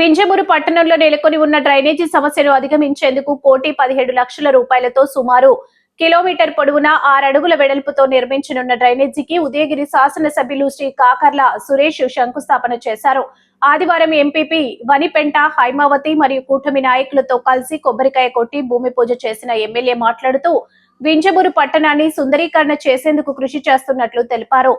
వింజమూరు పట్టణంలో నెలకొని ఉన్న డ్రైనేజీ సమస్యను అధిగమించేందుకు కోటి పదిహేడు లక్షల రూపాయలతో సుమారు కిలోమీటర్ పొడవున అడుగుల వెడల్పుతో నిర్మించనున్న డ్రైనేజీకి ఉదయగిరి శాసనసభ్యులు శ్రీ కాకర్ల సురేష్ శంకుస్థాపన చేశారు. ఆదివారం ఎంపీపీ వనిపెంట హైమావతి మరియు కూటమి నాయకులతో కలిసి కొబ్బరికాయ కొట్టి భూమి పూజ చేసిన ఎమ్మెల్యే మాట్లాడుతూ వింజమూరు పట్టణాన్ని సుందరీకరణ చేసేందుకు కృషి చేస్తున్నట్లు తెలిపారు.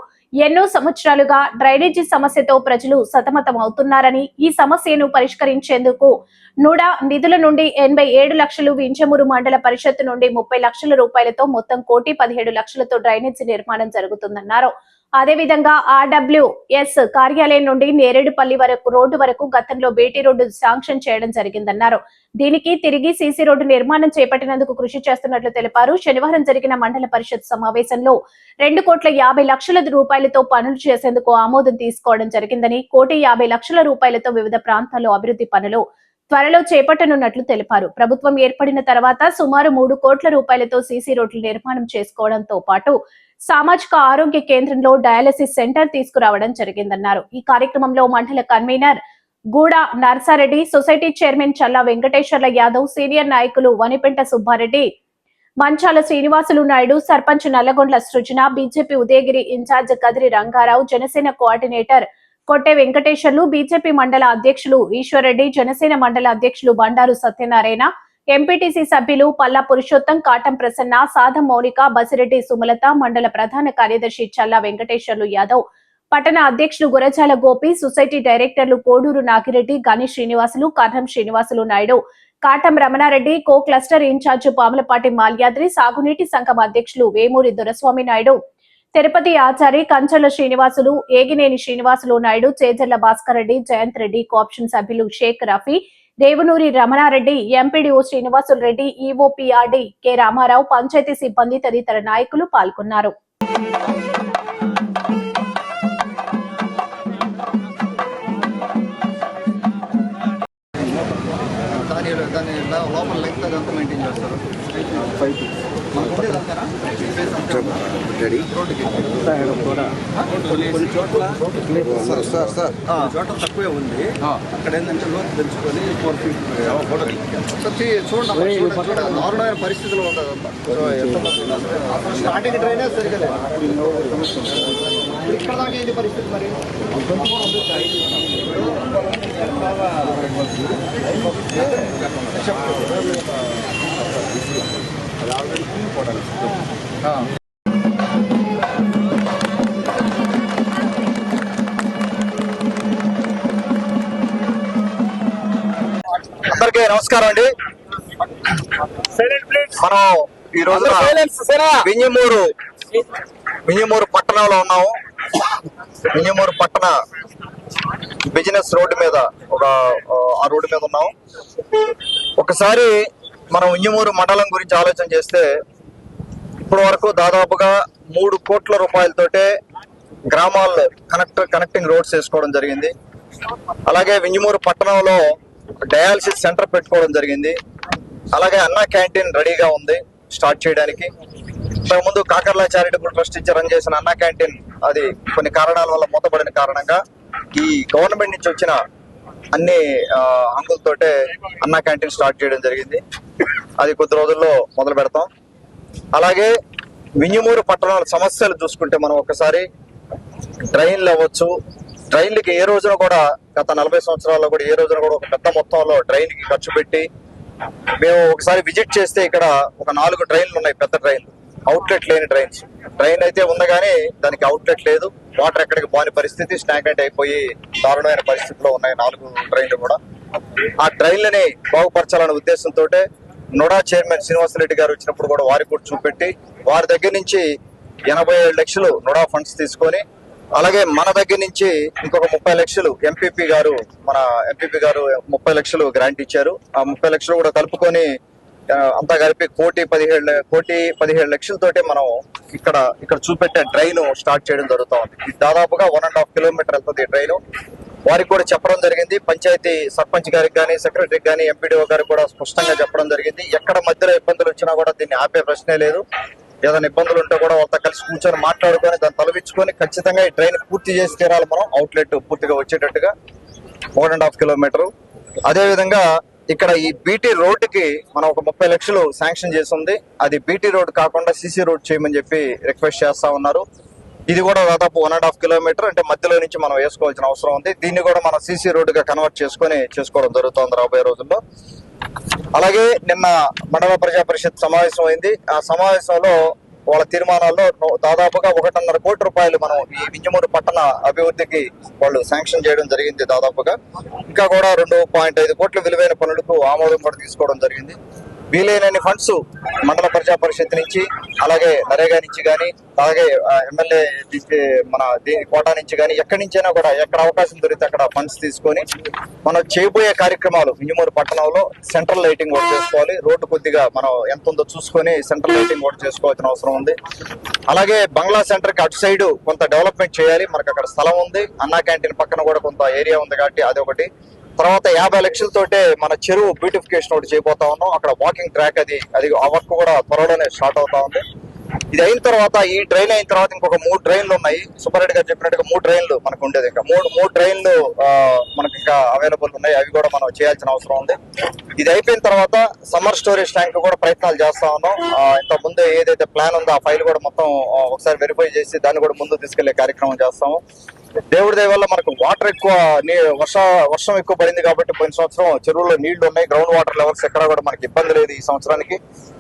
ఎన్నో సంవత్సరాలుగా డ్రైనేజీ సమస్యతో ప్రజలు సతమతం అవుతున్నారని ఈ సమస్యను పరిష్కరించేందుకు నూడా నిధుల నుండి ఎనభై ఏడు లక్షలు వింజమూరు మండల పరిషత్ నుండి ముప్పై లక్షల రూపాయలతో మొత్తం కోటి పదిహేడు లక్షలతో డ్రైనేజీ నిర్మాణం జరుగుతుందన్నారు. అదేవిధంగా ఆర్డబ్ల్యూఎస్ కార్యాలయం నుండి నేరేడుపల్లి వరకు రోడ్డు వరకు గతంలో బేటీ రోడ్డు శాంక్షన్ చేయడం జరిగిందన్నారు. దీనికి తిరిగి సీసీ రోడ్డు నిర్మాణం చేపట్టినందుకు కృషి చేస్తున్నట్లు తెలిపారు. శనివారం జరిగిన మండల పరిషత్ సమావేశంలో రెండు కోట్ల యాభై లక్షల రూపాయలతో పనులు చేసేందుకు ఆమోదం తీసుకోవడం జరిగిందని కోటి యాభై లక్షల రూపాయలతో వివిధ ప్రాంతాల్లో అభివృద్ధి పనులు త్వరలో చేపట్టనున్నట్లు తెలిపారు. ప్రభుత్వం ఏర్పడిన తర్వాత సుమారు మూడు కోట్ల రూపాయలతో సీసీ రోడ్లు నిర్మాణం చేసుకోవడంతో పాటు సామాజిక ఆరోగ్య కేంద్రంలో డయాలసిస్ సెంటర్ తీసుకురావడం జరిగిందన్నారు. ఈ కార్యక్రమంలో మండల convener Guda Narsareddy society chairman Challa Venkateswarla Yadav senior నాయకులు Vanipenta Subbareddy Manchala Srinivasulu Naidu sarpanch Nallagondla Srujana BJP Udayagiri incharge Kadiri Rangarao Janasena coordinator Kotte Venkateswarlu BJP మండల అధ్యక్షులు ఈశ్వర్రెడ్డి జనసేన మండల అధ్యక్షులు బండారు సత్యనారాయణ ఎంపీటీసీ సభ్యులు పల్లా పురుషోత్తం కాటం ప్రసన్న సాధం మౌనిక బసిరెడ్డి సుమలత మండల ప్రధాన కార్యదర్శి చల్లా వెంకటేశ్వర్లు యాదవ్ పట్టణ అధ్యక్షులు గురజాల గోపి సొసైటీ డైరెక్టర్లు Koduru Nagireddy Gani Srinivasulu Karnam Srinivasulu Naidu Katam Ramanareddy co cluster incharge Pamulapati Malyadri సాగునీటి సంఘం అధ్యక్షులు వేమూరి దొరస్వామి నాయుడు. తిరుపతి ఆచారి కంచల శ్రీనివాసులు ఏగినేని శ్రీనివాసులు నాయుడు చేజర్ల భాస్కర్ రెడ్డి జయంత్ రెడ్డి కోఆప్షన్ సభ్యులు Sheikh Rafi Revunuri Ramanareddy MPDO Srinivasulu Reddy EOPRD K Ramarao panchayat సిబ్బంది తదితర నాయకులు పాల్గొన్నారు. దాని దాని లో- లోపల లెంగ్త్ అదంతా మెయింటైన్ చేస్తారు. ఆ. చోట తక్కువే ఉంది. అక్కడ ఏంటంటే లోతు పెంచుకొని ఫోర్ ఫీట్ చూడండి. చూడండి. దారుణమైన పరిస్థితిలో స్టార్టింగ్ డ్రైనేజ్ సరిగా ఇక్కడ దాకా ఏంటి పరిస్థితి మరి? అందరికీ నమస్కారం అండి. మనం ఈ రోజు వింజమూరు వింజమూరు పట్టణంలో ఉన్నాము. వింజమూరు పట్టణ బిజినెస్ రోడ్డు మీద ఒక ఆ రోడ్డు మీద ఉన్నాము. ఒకసారి మనం వింజమూరు మండలం గురించి ఆలోచన చేస్తే ఇప్పటి వరకు దాదాపుగా మూడు కోట్ల రూపాయలతోటే గ్రామాల్లో కనెక్ట్ కనెక్టింగ్ రోడ్స్ వేసుకోవడం జరిగింది. అలాగే వింజమూరు పట్టణంలో డయాలసిస్ సెంటర్ పెట్టుకోవడం జరిగింది. అలాగే అన్న క్యాంటీన్ రెడీగా ఉంది స్టార్ట్ చేయడానికి. ఇంతకుముందు కాకర్లా చారిటబుల్ ట్రస్ట్ ఇచ్చి రన్ చేసిన అన్న క్యాంటీన్ అది కొన్ని కారణాల వల్ల మూతపడిన కారణంగా ఈ గవర్నమెంట్ నుంచి వచ్చిన అన్ని అంకులతోటే అంగులతోటే అన్న క్యాంటీన్ స్టార్ట్ చేయడం జరిగింది. అది కొద్ది రోజుల్లో మొదలు పెడతాం. అలాగే వింజమూరు పట్టణాల సమస్యలు చూసుకుంటే మనం ఒకసారి ట్రైన్లు అవ్వచ్చు. ట్రైన్లకి ఏ రోజున కూడా గత నలభై సంవత్సరాల్లో కూడా ఏ రోజున కూడా ఒక పెద్ద మొత్తంలో ట్రైన్కి ఖర్చు పెట్టి మేము ఒకసారి విజిట్ చేస్తే ఇక్కడ ఒక నాలుగు ట్రైన్లు ఉన్నాయి పెద్ద ట్రైన్లు. అవుట్లెట్ లేని ట్రైన్స్ ట్రైన్ అయితే ఉంది కానీ దానికి అవుట్లెట్ లేదు. వాటర్ ఎక్కడికి పోని పరిస్థితి స్టాగ్నెంట్ అయిపోయి దారుణమైన పరిస్థితిలో ఉన్నాయి నాలుగు ట్రైన్లు కూడా. ఆ ట్రైన్లని బాగుపరచాలనే ఉద్దేశంతో నోడా చైర్మన్ శ్రీనివాసరెడ్డి గారు వచ్చినప్పుడు కూడా వారికి కూడా చూపెట్టి వారి దగ్గర నుంచి ఎనభై ఏడు లక్షలు నోడా ఫండ్స్ తీసుకొని అలాగే మన దగ్గర నుంచి ఇంకొక ముప్పై లక్షలు ఎంపీపీ గారు మన ఎంపీపీ గారు ముప్పై లక్షలు గ్రాంట్ ఇచ్చారు. ఆ ముప్పై లక్షలు కూడా కలుపుకొని అంతా కలిపి కోటి పదిహేడు కోటి పదిహేడు లక్షలతోటి మనం ఇక్కడ ఇక్కడ చూపెట్టే ట్రైన్ స్టార్ట్ చేయడం జరుగుతా ఉంది ఇది దాదాపుగా వన్ అండ్ హాఫ్ కిలోమీటర్ వెళ్తుంది ట్రైన్ వారికి కూడా చెప్పడం జరిగింది. పంచాయతీ సర్పంచ్ గారికి కానీ సెక్రటరీకి కానీ ఎంపీడీఓ గారికి కూడా స్పష్టంగా చెప్పడం జరిగింది. ఎక్కడ మధ్యలో ఇబ్బందులు వచ్చినా కూడా దీన్ని ఆపే ప్రశ్నే లేదు. ఏదైనా ఇబ్బందులు ఉంటే కూడా వాళ్ళతో కలిసి కూర్చొని మాట్లాడుకొని దాన్ని తలవించుకొని ఖచ్చితంగా ఈ ట్రైన్ పూర్తి చేసి తీరాలి మనం. అవుట్లెట్ పూర్తిగా వచ్చేటట్టుగా వన్ అండ్ హాఫ్ కిలోమీటర్ అదేవిధంగా ఇక్కడ ఈ బీటీ రోడ్డుకి మనం ఒక ముప్పై లక్షలు శాంక్షన్ చేసి ఉంది అది బీటీ రోడ్ కాకుండా సీసీ రోడ్ చేయమని చెప్పి రిక్వెస్ట్ చేస్తా ఉన్నారు. ఇది కూడా దాదాపు వన్ అండ్ హాఫ్ కిలోమీటర్ అంటే మధ్యలో నుంచి మనం వేసుకోవాల్సిన అవసరం ఉంది. దీన్ని కూడా మనం సీసీ రోడ్డుగా కన్వర్ట్ చేసుకొని చేసుకోవడం జరుగుతుంది రాబోయే రోజుల్లో. అలాగే నిన్న మండల ప్రజా పరిషత్ సమావేశం అయింది. ఆ సమావేశంలో వాళ్ళ తీర్మానాల్లో దాదాపుగా ఒకటిన్నర కోటి రూపాయలు మనం ఈ వింజమూరు పట్టణ అభివృద్ధికి వాళ్ళు శాంక్షన్ చేయడం జరిగింది దాదాపుగా. ఇంకా కూడా రెండు పాయింట్ ఐదు కోట్ల విలువైన పనులకు ఆమోదం కూడా తీసుకోవడం జరిగింది. వీలైనన్ని ఫండ్స్ మండల ప్రజా పరిషత్ నుంచి అలాగే నరేగా నుంచి కానీ అలాగే ఎమ్మెల్యే మన కోటా నుంచి కానీ ఎక్కడి నుంచైనా కూడా ఎక్కడ అవకాశం దొరికితే అక్కడ ఫండ్స్ తీసుకొని మనం చేయబోయే కార్యక్రమాలు మింజమూరు పట్టణంలో సెంట్రల్ లైటింగ్ కూడా చేసుకోవాలి. రోడ్డు కొద్దిగా మనం ఎంత ఉందో చూసుకొని సెంట్రల్ లైటింగ్ కూడా చేసుకోవాల్సిన అవసరం ఉంది. అలాగే బంగ్లా సెంటర్కి అటు సైడ్ కొంత డెవలప్మెంట్ చేయాలి. మనకు అక్కడ స్థలం ఉంది. అన్నా క్యాంటీన్ పక్కన కూడా కొంత ఏరియా ఉంది కాబట్టి అది ఒకటి. తర్వాత యాభై లక్షలతోటే మన చెరువు బ్యూటిఫికేషన్ ఒకటి చేయబోతా ఉన్నాం. అక్కడ వాకింగ్ ట్రాక్ అది అది ఆ వర్క్ కూడా త్వరలోనే స్టార్ట్ అవుతా ఉంది. ఇది అయిన తర్వాత ఈ డ్రైన్ అయిన తర్వాత ఇంకొక మూడు డ్రైన్లు ఉన్నాయి. సుబ్బారెడ్డి గారు చెప్పినట్టుగా మూడు డ్రైన్లు మనకు ఉండేది. ఇంకా మూడు మూడు డ్రైన్లు మనకి ఇంకా అవైలబుల్ ఉన్నాయి. అవి కూడా మనం చేయాల్సిన అవసరం ఉంది. ఇది అయిపోయిన తర్వాత సమ్మర్ స్టోరేజ్ ట్యాంక్ కూడా ప్రయత్నాలు చేస్తా ఉన్నాం. ఇంత ముందు ఏదైతే ప్లాన్ ఉందో ఆ ఫైల్ కూడా మొత్తం ఒకసారి వెరిఫై చేసి దాన్ని కూడా ముందు తీసుకెళ్ళే కార్యక్రమం చేస్తాము. దేవుడి దయ వల్ల మనకు వాటర్ ఎక్కువ నీ- వర్ష వర్షం ఎక్కువ పడింది కాబట్టి పోయిన సంవత్సరం చెరువుల్లో నీళ్ళు ఉన్నాయి గ్రౌండ్ వాటర్ లెవెల్స్ ఎక్కడ కూడా మనకి ఇబ్బంది లేదు ఈ సంవత్సరానికి.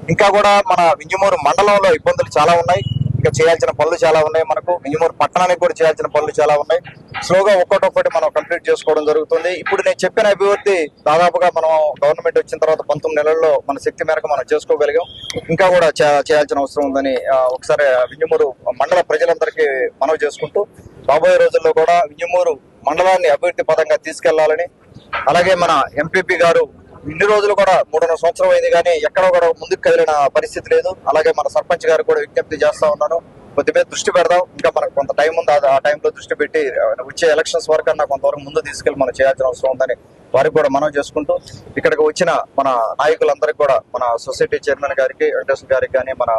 ఇంకా కూడా మన వింజమూరు మండలంలో ఇబ్బందులు చాలా ఉన్నాయి. ఇంకా చేయాల్సిన పనులు చాలా ఉన్నాయి మనకు. వింజమూరు పట్టణానికి కూడా చేయాల్సిన పనులు చాలా ఉన్నాయి. స్లోగా ఒక్కటొక్కటి మనం కంప్లీట్ చేసుకోవడం జరుగుతుంది. ఇప్పుడు నేను చెప్పిన అభివృద్ధి దాదాపుగా మనం గవర్నమెంట్ వచ్చిన తర్వాత పంతొమ్మిది నెలల్లో మన శక్తి మేరకు మనం చేసుకోగలిగాం. ఇంకా కూడా చేయాల్సిన అవసరం ఉందని ఒకసారి వింజమూరు మండల ప్రజలందరికీ మనవి చేసుకుంటూ రాబోయే రోజుల్లో కూడా వింజమూరు మండలాన్ని అభివృద్ధి పదంగా తీసుకెళ్ళాలని అలాగే మన ఎంపీపీ గారు ఇన్ని రోజులు కూడా మూడున్నర సంవత్సరం అయింది కానీ ఎక్కడ కూడా ముందుకు కదిలిన పరిస్థితి లేదు. అలాగే మన సర్పంచ్ గారు కూడా విజ్ఞప్తి చేస్తా ఉన్నాను. కొద్ది మీద దృష్టి పెడదాం. ఇంకా మనకు కొంత టైం ఉంది. ఆ- ఆ టైంలో దృష్టి పెట్టి వచ్చే ఎలక్షన్స్ వరకు అన్న కొంతవరకు ముందు తీసుకెళ్ళి మనం చేయాల్సిన అవసరం ఉందని వారికి కూడా మనం చేసుకుంటూ ఇక్కడికి వచ్చిన మన నాయకులందరికీ కూడా మన సొసైటీ చైర్మన్ గారికి వెంకటేశ్వర గారికి కానీ మన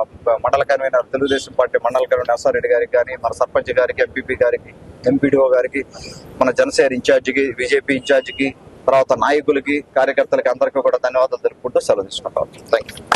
మండల కన్వీనర్ తెలుగుదేశం పార్టీ మండల కన్వీనర్ రెడ్డి గారికి కానీ మన సర్పంచ్ గారికి ఎంపీపీ గారికి ఎంపీడీఓ గారికి మన జనసేన ఇన్ఛార్జికి బీజేపీ ఇన్ఛార్జికి తర్వాత నాయకులకి కార్యకర్తలకి అందరికీ కూడా ధన్యవాదాలు తెలుపుకుంటూ సెలవు తీసుకుంటాం. Thank you